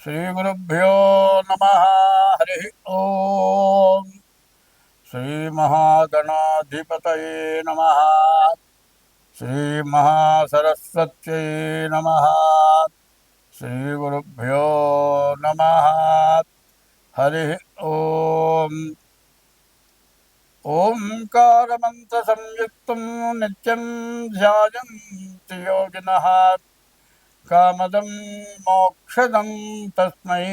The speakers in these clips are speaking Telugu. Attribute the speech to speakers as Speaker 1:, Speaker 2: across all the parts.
Speaker 1: శ్రీగురుభ్యో నమ హరి ఓం శ్రీమహాగణాధిపతయే నమ శ్రీమహాసరస్వత్యై నమ శ్రీగురుభ్యో నమ హరి ఓం ఓంకారమంత్ర సంయుక్తం నిత్యం ధ్యాయంతి యోగినః కామదం మోక్షదం తస్మై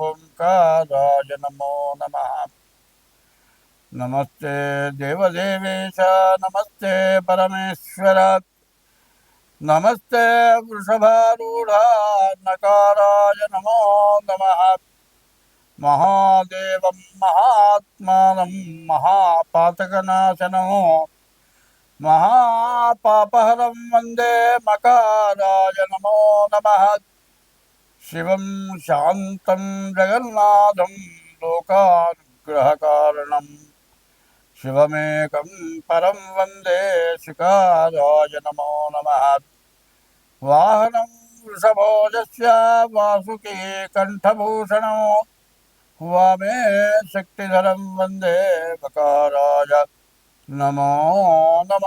Speaker 1: ఓంకారాయ నమో నమ నమస్తే దేవదేవేశ నమస్తే పరమేశ్వర నమస్తే వృషభారూఢ నకారాయ నమో నమ మహాదేవం మహాత్మానం మహాపాతకనాశనమో महापापहरं वंदे मकाराय नमो नमः। शिवं शान्तं जगन्नाथं लोकानुग्रहकारणं। शिवमेकं परं वंदे शिकाराय नमो नमः। वाहनं वृषभोजस्य वासुकी कण्ठभूषणो। वामे शक्तिधरं वंदे मकाराय। నమో నమ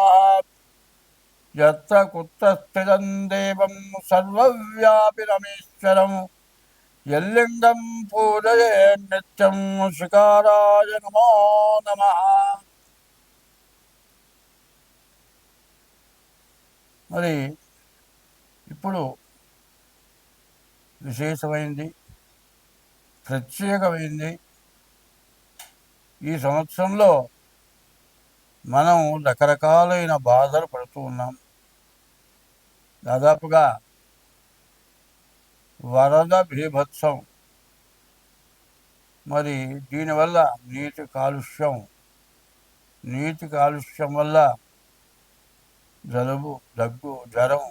Speaker 1: యత్ర కుత్ర స్థితం దేవం సర్వవ్యాపినమీశ్వరం ఎల్లింగం పూజయే నిత్యం శికారాయ నమో నమ మరి ఇప్పుడు విశేషమైంది ప్రత్యేకమైంది ఈ సంవత్సరంలో మనం రకరకాలైన బాధలు పడుతూ ఉన్నాం. దాదాపుగా వరద బీభత్సం మరి దీనివల్ల నీటి కాలుష్యం నీటి కాలుష్యం వల్ల జలుబు దగ్గు జ్వరం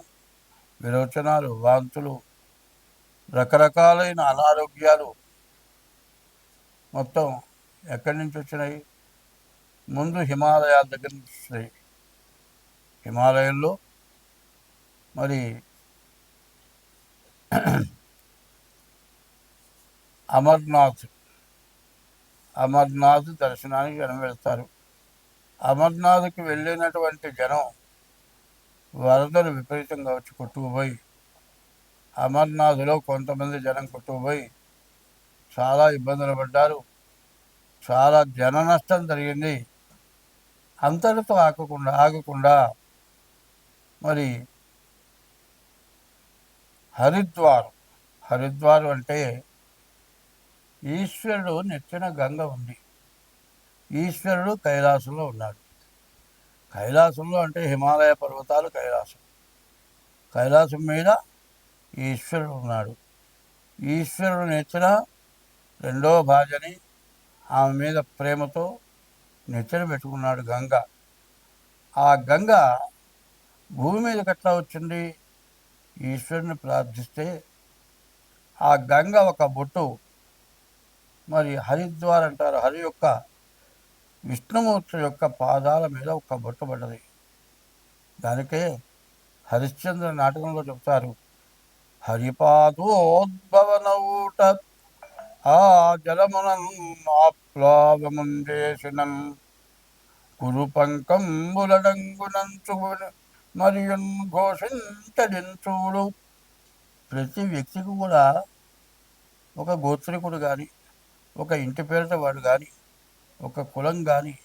Speaker 1: విరోచనాలు వాంతులు రకరకాలైన అనారోగ్యాలు మొత్తం ఎక్కడి నుంచి వచ్చినాయి? ముందు హిమాలయాల దగ్గర నుంచి హిమాలయంలో మరి అమర్నాథ్ అమర్నాథ్ దర్శనానికి జనం వెళ్తారు అమర్నాథ్కి వెళ్ళినటువంటి జనం వరదలు విపరీతంగా వచ్చి కొట్టుకుపోయి అమర్నాథ్లో కొంతమంది జనం కొట్టుకుపోయి చాలా ఇబ్బందులు పడ్డారు. చాలా జన నష్టం జరిగింది. అంతటితో ఆగకుండా ఆగకుండా మరి హరిద్వార్ హరిద్వార్ అంటే ఈశ్వరుడు నెత్తిన గంగ ఉంది. ఈశ్వరుడు కైలాసంలో ఉన్నాడు. కైలాసంలో అంటే హిమాలయ పర్వతాలు కైలాసం. కైలాసం మీద ఈశ్వరుడు ఉన్నాడు. ఈశ్వరుడు నెచ్చిన రెండో భార్యని ఆమె మీద ప్రేమతో నెత్తిన పెట్టుకున్నాడు గంగ. ఆ గంగ భూమి మీదకి ఎట్లా వచ్చింది? ఈశ్వరుని ప్రార్థిస్తే ఆ గంగ ఒక బొట్టు మరి హరిద్వార్ అంటారు హరి యొక్క విష్ణుమూర్తి యొక్క పాదాల మీద ఒక బొట్టు పడ్డది. దానికే హరిశ్చంద్ర నాటకంలో చెప్తారు హరిపాదోద్భవనౌట ఆ జలమునం ఆప్లావముందేశనం కురు పంకంబులడంగునంచు మరియు ఘోషించడించుడు ప్రతి వ్యక్తికి కూడా ఒక గోత్రికుడు కానీ ఒక ఇంటి పేరుట వాడు కానీ ఒక కులం కానీ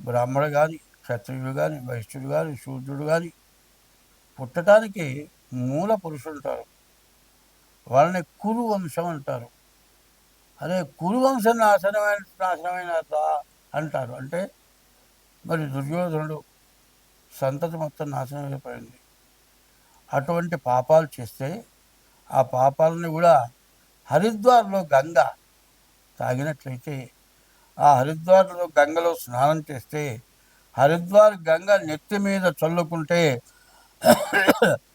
Speaker 1: బ్రాహ్మడు కానీ క్షత్రియుడు కానీ వైశ్యుడు కానీ శూద్రుడు కానీ పుట్టడానికి మూల పురుషులు ఉంటారు వాళ్ళని కురు వంశం అంటారు. అదే కురువంశం నాశనమైన నాశనమైన అంటారు. అంటే మరి దుర్యోధనుడు సంతతి మొత్తం నాశనం అయిపోయింది. అటువంటి పాపాలు చేస్తే ఆ పాపాలని కూడా హరిద్వార్లో గంగ తాగినట్లయితే ఆ హరిద్వార్లో గంగలో స్నానం చేస్తే హరిద్వార్ గంగ నెత్తి మీద చల్లుకుంటే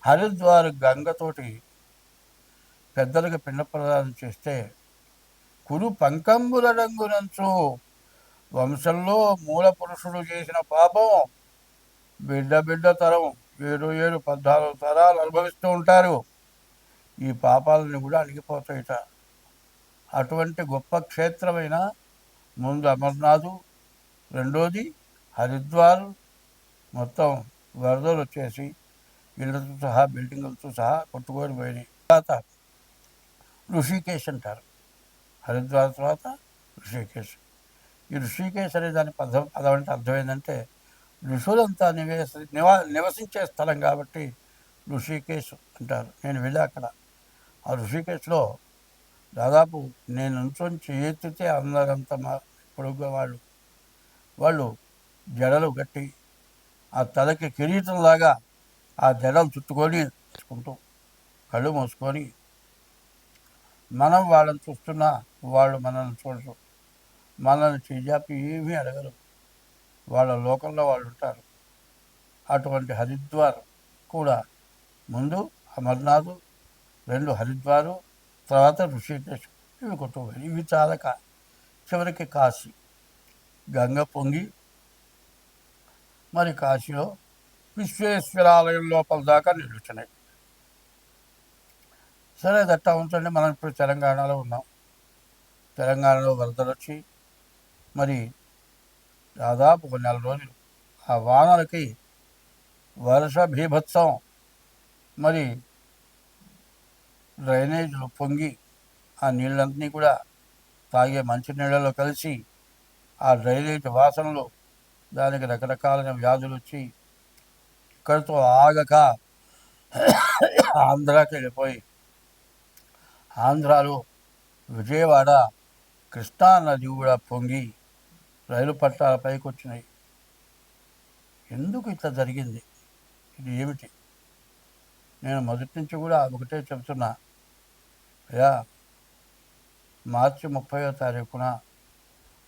Speaker 1: హరిద్వార్ గంగతోటి పెద్దలకు పిండ ప్రదానం చేస్తే కురు పంకంబుల రంగునంచు. వంశంలో మూల పురుషుడు చేసిన పాపం బిడ్డ బిడ్డ తరం ఏడు ఏడు పద్నాలుగు తరాలు అనుభవిస్తూ ఉంటారు. ఈ పాపాలని కూడా అణిగిపోతాయిట. అటువంటి గొప్ప క్షేత్రమైన ముందు అమర్నాథు రెండోది హరిద్వార్ మొత్తం వరదలు వచ్చేసి ఇళ్ళతో సహా బిల్డింగులతో సహా కొట్టుకొని పోయినాయి. తర్వాత ఋషికేశ్ అంటారు. హరిద్వార్ తర్వాత ఋషికేశ్. ఈ ఋషికేశ్ అనే దాని పదం పదం అంటే అర్థం ఏంటంటే ఋషులంతా నివేశ నివా నివసించే స్థలం కాబట్టి ఋషికేశ్ అంటారు. నేను వెళ్ళా అక్కడ. ఆ ఋషికేశ్లో దాదాపు నేను నుంచి ఎత్తితే అందరంత మా పొడుగు వాళ్ళు. వాళ్ళు జడలు కట్టి ఆ తలకి కిరీటంలాగా ఆ జడలు చుట్టుకొని చూసుకుంటూ కళ్ళు మూసుకొని మనం వాళ్ళని చూస్తున్నా వాళ్ళు మనల్ని చూడరు. మనల్ని చేజాపి ఏమీ అడగరు. వాళ్ళ లోకంలో వాళ్ళు ఉంటారు. అటువంటి హరిద్వార్ కూడా ముందు అమర్నాథ్ రెండు హరిద్వారు తర్వాత ఋషికేశ్ ఇవి కొట్టుకోవాలి ఇవి చాలక చివరికి కాశీ. గంగ పొంగి మరి కాశీలో విశ్వేశ్వరాలయం లోపల దాకా నిలుచున్నాయి. సరే దట్టా ఉంచండి. మనం ఇప్పుడు తెలంగాణలో ఉన్నాం. తెలంగాణలో వరదలు వచ్చి మరి దాదాపు ఒక నెల రోజులు ఆ వానలకి వర్ష భీభత్సం. మరి డ్రైనేజీలు పొంగి ఆ నీళ్ళంతనీ కూడా తాగే మంచినీళ్ళలో కలిసి ఆ డ్రైనేజ్ వాసనలు దానికి రకరకాలైన వ్యాధులు వచ్చి ఇక్కడితో ఆగక ఆంధ్రాకి వెళ్ళిపోయి ఆంధ్రాలో విజయవాడ కృష్ణా నది కూడా పొంగి రైలు పట్టాల పైకి వచ్చినాయి. ఎందుకు ఇట్లా జరిగింది? ఇది ఏమిటి? నేను మొదటి నుంచి కూడా ఒకటే చెబుతున్నా. అయ్యా మార్చి ముప్పయో తారీఖున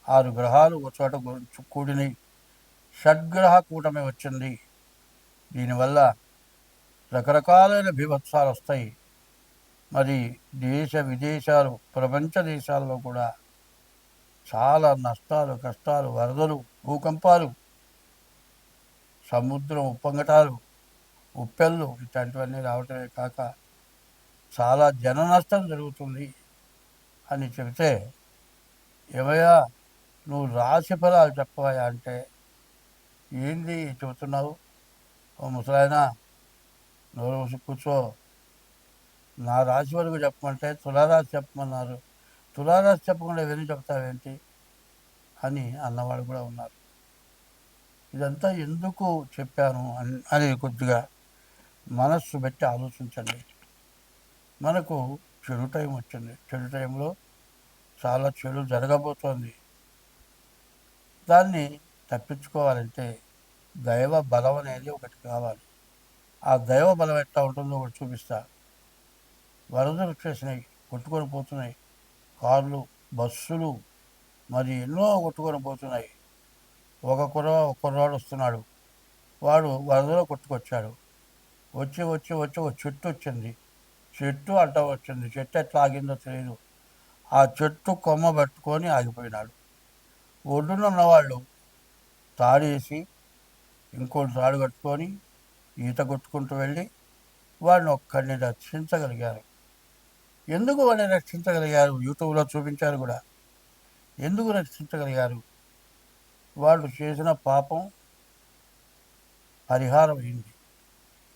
Speaker 1: ఆరు గ్రహాలు ఒక చోట గు- కూడినాయి. షడ్గ్రహ కూటమి వచ్చింది. దీనివల్ల రకరకాలైన బీభత్సాలు వస్తాయి. మరి దేశ విదేశాలు ప్రపంచ దేశాల్లో కూడా చాలా నష్టాలు కష్టాలు వరదలు భూకంపాలు సముద్రం ఉప్పొంగటాలు ఉప్పెళ్ళు ఇట్లాంటివన్నీ రావటమే కాక చాలా జన నష్టం జరుగుతుంది అని చెబితే ఏమయ్యా నువ్వు రాశి ఫలాలు చెప్పవయ్యా అంటే ఏంది చెబుతున్నావు? ఓ ముసలాయన నోరు కూర్చో. నా రాశి వరకు చెప్పమంటే తులారాశి చెప్పమన్నారు. తులారాశి చెప్పకుండా ఇవన్నీ చెప్తావేంటి? అని అన్నవాడు కూడా ఉన్నారు. ఇదంతా ఎందుకు చెప్పాను అని అని కొద్దిగా మనస్సు పెట్టి ఆలోచించండి. మనకు చెడు టైం వచ్చింది. చెడు టైంలో చాలా చెడు జరగబోతోంది. దాన్ని తప్పించుకోవాలంటే దైవ బలం అనేది ఒకటి కావాలి. ఆ దైవ బలం ఎట్లా ఉంటుందో ఒకటి చూపిస్తా. వరదలు వచ్చేసినాయి కొట్టుకొని పోతున్నాయి. కార్లు బస్సులు మరి ఎన్నో కొట్టుకొని పోతున్నాయి. ఒక కుర్ర ఒక కుర్రాడు వస్తున్నాడు. వాడు వరదలో కొట్టుకొచ్చాడు. వచ్చి వచ్చి వచ్చి ఒక చెట్టు వచ్చింది. చెట్టు అడ్డ వచ్చింది. చెట్టు ఎట్లా ఆగిందో తెలియదు ఆ చెట్టు కొమ్మ పట్టుకొని ఆగిపోయినాడు. ఒడ్డున ఉన్నవాళ్ళు తాడేసి ఇంకోటి తాడు కట్టుకొని ఈత కొట్టుకుంటూ వెళ్ళి వాడిని ఒక్కడిని రక్షించగలిగారు ఎందుకు వాడిని రక్షించగలిగారు? యూట్యూబ్లో చూపించారు కూడా. ఎందుకు రక్షించగలిగారు? వాళ్ళు చేసిన పాపం పరిహారం అయింది.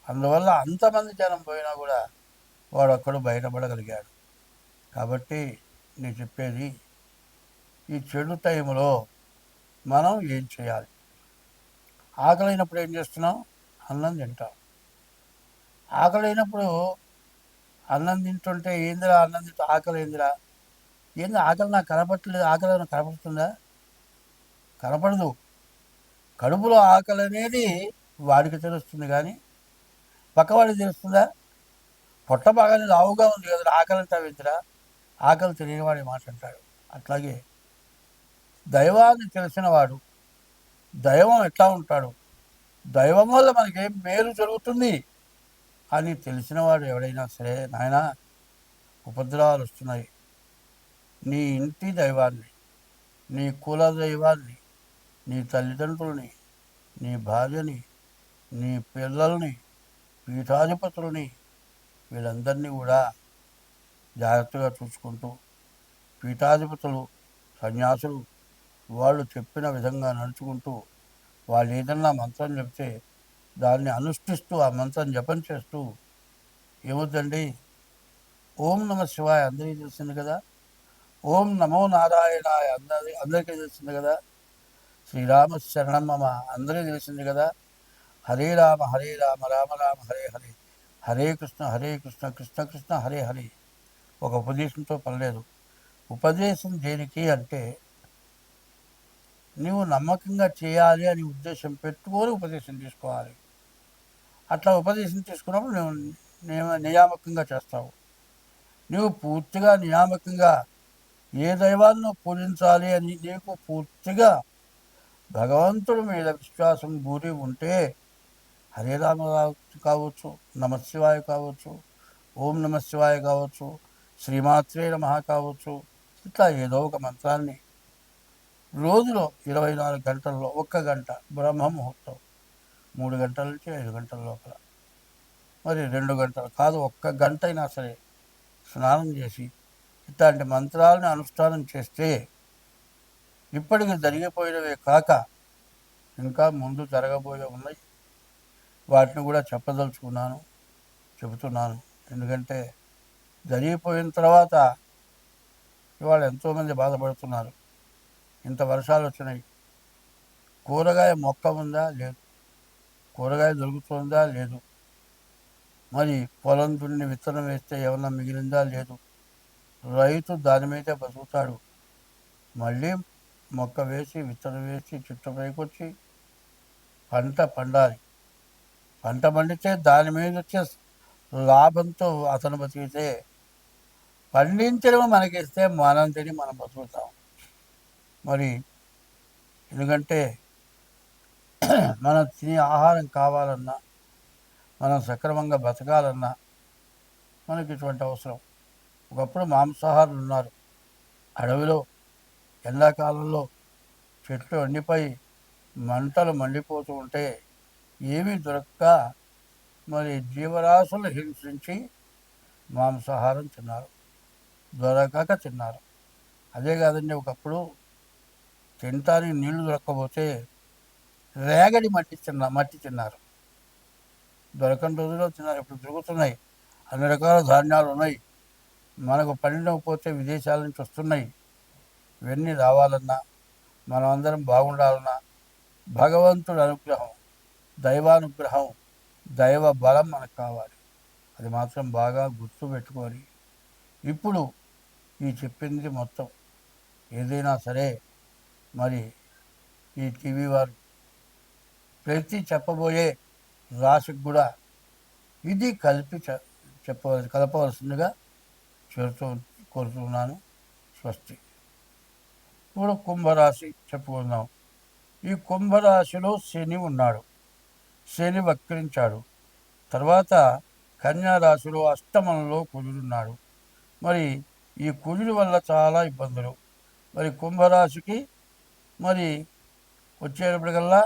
Speaker 1: అందువల్ల అంతమంది జనం పోయినా కూడా వాడు ఒక్కడు బయటపడగలిగాడు. కాబట్టి నేను చెప్పేది ఈ చెడు టైంలో మనం ఏం చేయాలి? ఆకలినప్పుడు ఏం చేస్తున్నాం? అన్నం తింటాం. ఆకలినప్పుడు అన్నం తింటుంటే ఏందిరా అన్నం తింటూ ఆకలి ఏందిరా ఏంది ఆకలి నాకు కనపట్టలేదు ఆకలి నాకు కనపడుతుందా? కనపడదు. కడుపులో ఆకలి అనేది వాడికి తెలుస్తుంది కానీ పక్కవాడికి తెలుస్తుందా? పొట్ట బాగానే లావుగా ఉంది కదా ఆకలి అంటావేంటిరా ఆకలి తెలియనివాడి మాట అంటాడు. అట్లాగే దైవాన్ని తెలిసినవాడు దైవం ఎట్లా ఉంటాడు? దైవం వల్ల మనకేం మేలు జరుగుతుంది? అని తెలిసినవాడు ఎవడైనా సరే నాయన ఉపద్రవాలు వస్తున్నాయి. నీ ఇంటి దైవాన్ని నీ కుల దైవాన్ని నీ తల్లిదండ్రులని నీ భార్యని నీ పిల్లల్ని పీఠాధిపతులని వీళ్ళందరినీ కూడా జాగ్రత్తగా చూసుకుంటూ పీఠాధిపతులు సన్యాసులు వాళ్ళు చెప్పిన విధంగా నడుచుకుంటూ వాళ్ళు ఏదన్నా మంత్రం చెప్తే దాన్ని అనుష్ఠిస్తూ ఆ మంత్రం జపం చేస్తూ ఏమవుతండి ఓం నమ శివాయ అందరికీ తెలిసింది కదా? ఓం నమో నారాయణాయ అందరి అందరికీ తెలిసింది కదా? శ్రీరామ శరణం మమ అందరికీ తెలిసింది కదా? హరే రామ హరే రామ రామ రామ హరే హరే. హరే కృష్ణ హరే కృష్ణ కృష్ణ కృష్ణ హరే హరే. ఒక ఉపదేశంతో పనిలేదు ఉపదేశం దేనికి అంటే నీవు నమ్మకంగా చేయాలి అని ఉద్దేశం పెట్టుకొని ఉపదేశం తీసుకోవాలి. అట్లా ఉపదేశం తీసుకున్నప్పుడు నువ్వు నియామకంగా చేస్తావు. నువ్వు పూర్తిగా నియామకంగా ఏ దైవాన్ని పూజించాలి అని నీకు పూర్తిగా భగవంతుడి మీద విశ్వాసం గురి ఉంటే హరే కావచ్చు నమశివాయ కావచ్చు ఓం నమశివాయ కావచ్చు శ్రీమాత్రే నమ కావచ్చు ఇట్లా ఏదో ఒక మంత్రాన్ని రోజులో ఇరవై నాలుగు గంటల్లో ఒక్క గంట బ్రహ్మ ముహూర్తం మూడు గంటల నుంచి ఐదు గంటల లోపల. మరి రెండు గంటలు కాదు ఒక్క గంట అయినా సరే స్నానం చేసి ఇట్లాంటి మంత్రాలను అనుష్ఠానం చేస్తే ఇప్పటికి జరిగిపోయినవే కాక ఇంకా ముందు జరగబోయే ఉన్నాయి. వాటిని కూడా చెప్పదలుచుకున్నాను చెబుతున్నాను. ఎందుకంటే జరిగిపోయిన తర్వాత ఇవాళ ఎంతోమంది బాధపడుతున్నారు. ఇంత వర్షాలు వచ్చినాయి. కూరగాయ మొక్క ఉందా? లేదు. కూరగాయ దొరుకుతుందా? లేదు. మరి పొలం దున్ని విత్తనం వేస్తే ఏమన్నా మిగిలిందా? లేదు. రైతు దాని మీదే బతుకుతాడు. మళ్ళీ మొక్క వేసి విత్తనం వేసి చుట్టూ పైకొచ్చి పంట పండాలి. పంట పండితే దాని మీద వచ్చే లాభంతో అతను బతికితే పండించడం మనకిస్తే మనం తిని మనం బతుకుతాం. మరి ఎందుకంటే మనం తినే ఆహారం కావాలన్నా మనం సక్రమంగా బతకాలన్నా మనకి ఇటువంటి అవసరం. ఒకప్పుడు మాంసాహారులు ఉన్నారు. అడవిలో ఎండాకాలంలో చెట్లు ఎండిపోయి మంటలు మండిపోతూ ఉంటే ఏమీ దొరక్క మరి జీవరాశులు హింసించి మాంసాహారం తిన్నారు దొరకక తిన్నారు. అదే కాదండి ఒకప్పుడు తినటానికి నీళ్ళు దొరక్కపోతే రేగడి మట్టి తిన్న మట్టి తిన్నారు. దొరకని రోజుల్లో తిన్నారు ఇప్పుడు దొరుకుతున్నాయి. అన్ని రకాల ధాన్యాలు ఉన్నాయి. మనకు పండినకపోతే విదేశాల నుంచి వస్తున్నాయి. ఇవన్నీ రావాలన్నా మనం అందరం బాగుండాలన్నా భగవంతుడి అనుగ్రహం దైవానుగ్రహం దైవ బలం మనకు కావాలి. అది మాత్రం బాగా గుర్తు పెట్టుకొని ఇప్పుడు ఈ చెప్పింది మొత్తం. ఏదైనా సరే మరి ఈ టీవీ వారు ప్రతి చెప్పబోయే రాశికి కూడా ఇది కలిపి చె- చెప్పవలసి కలపవలసిందిగా చేరుతూ కోరుతున్నాను. స్వస్తి. ఇప్పుడు కుంభరాశి చెప్పుకుందాం. ఈ కుంభరాశిలో శని ఉన్నాడు. శని వక్రించాడు. తర్వాత కన్యా రాశిలో అష్టమంలో కుజుడున్నాడు. మరి ఈ కుజుడి వల్ల చాలా ఇబ్బందులు. మరి కుంభరాశికి మరి వచ్చేటప్పటికల్లా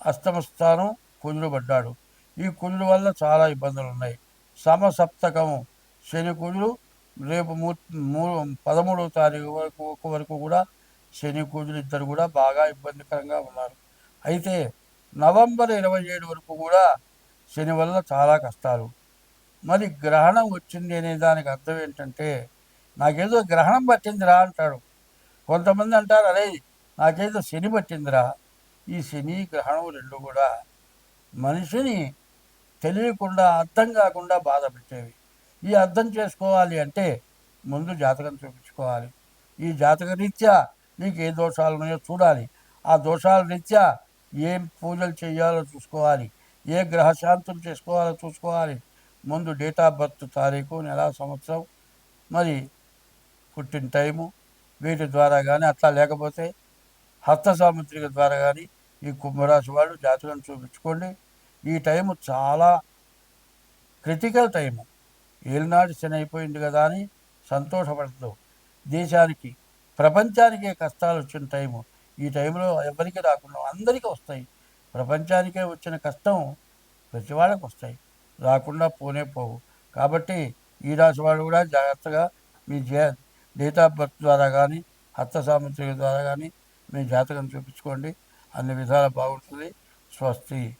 Speaker 1: అష్టమ స్థానం కుజుడు పడ్డాడు ఈ కుజుడు వల్ల చాలా ఇబ్బందులు ఉన్నాయి సమసప్తకము శని కుజుడు రేపు మూ మూడు పదమూడవ తారీఖు వరకు వరకు కూడా శని కుజులు ఇద్దరు కూడా బాగా ఇబ్బందికరంగా ఉన్నారు. అయితే నవంబర్ ఇరవై ఏడు వరకు కూడా శని వల్ల చాలా కష్టాలు. మరి గ్రహణం వచ్చింది అనే దానికి అర్థం ఏంటంటే నాకేదో గ్రహణం పట్టిందిరా అంటాడు. కొంతమంది అంటారు అరే నాకేదో శని పట్టిందిరా. ఈ శని గ్రహణం రెండు కూడా మనిషిని తెలియకుండా అర్థం కాకుండా బాధ పెట్టేవి. ఈ అర్థం చేసుకోవాలి అంటే ముందు జాతకం చూపించుకోవాలి. ఈ జాతక రీత్యా నీకు ఏ దోషాలు ఉన్నాయో చూడాలి. ఆ దోషాల రీత్యా ఏం పూజలు చేయాలో చూసుకోవాలి. ఏ గ్రహశాంతులు చేసుకోవాలో చూసుకోవాలి. ముందు డేట్ ఆఫ్ బర్త్ తారీఖు నెల సంవత్సరం మరి పుట్టిన టైము వీటి ద్వారా కానీ అట్లా లేకపోతే హస్త సాముద్రిక ద్వారా కానీ ఈ కుంభరాశి వాళ్ళు జాతకం చూపించుకోండి. ఈ టైము చాలా క్రిటికల్ టైము. ఏలినాడు శని అయిపోయింది కదా అని సంతోషపడదు దేశానికి ప్రపంచానికే కష్టాలు వచ్చిన టైము. ఈ టైంలో ఎవరికి రాకుండా అందరికీ వస్తాయి. ప్రపంచానికే వచ్చిన కష్టం ప్రతి వాళ్ళకి వస్తాయి. రాకుండా పోనే పోవు. కాబట్టి ఈ రాశి వాళ్ళు కూడా జాగ్రత్తగా మీ డేట్ ఆఫ్ బర్త్ ద్వారా కానీ హస్త సాముద్రిక ద్వారా కానీ మీ జాతకం చూపించుకోండి. అన్ని విధాలు బాగుంటుంది. స్వస్తి.